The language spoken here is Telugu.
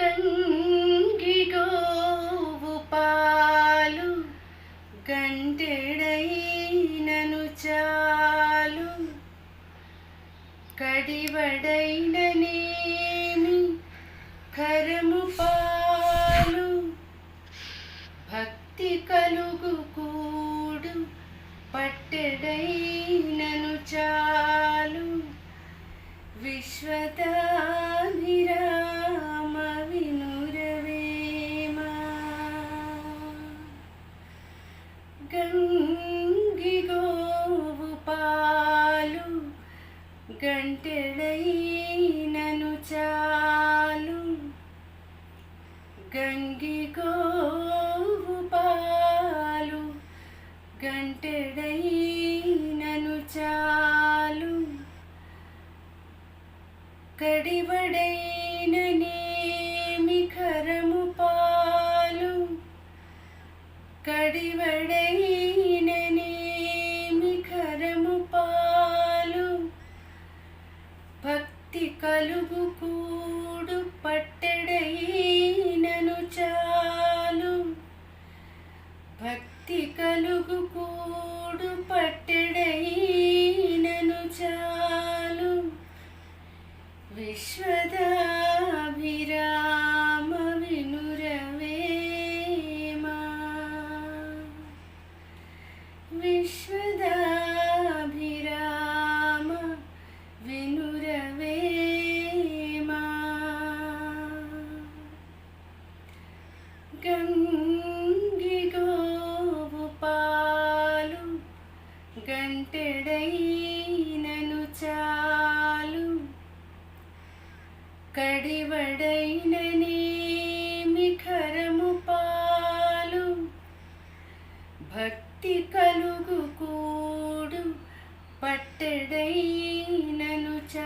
గంగిగోవు పాలు గంటెడైనను చాలు. కడివడైన నేమి కరము పాలు. భక్తి కలుగు కూడు పట్టెడైనను చాలు. విశ్వదా గంగిగోవు పాలు గంటెడైనను చాలు. గంగిగోవు పాలు గంటెడైనను చాలు. కడివడైన నేమి కరము పాలు కడివడైన నేమి కరము పాలు. భక్తి కలుగు కూడు పట్టడైనను చాలు. భక్తి కలుగు కూడు పట్టడైనను చాలు. విశ్వద విశ్వదాభిరామ వినురవేమా గంగిగోవు పాలు భక్తి కలుగు కూడు పట్టడైనను చ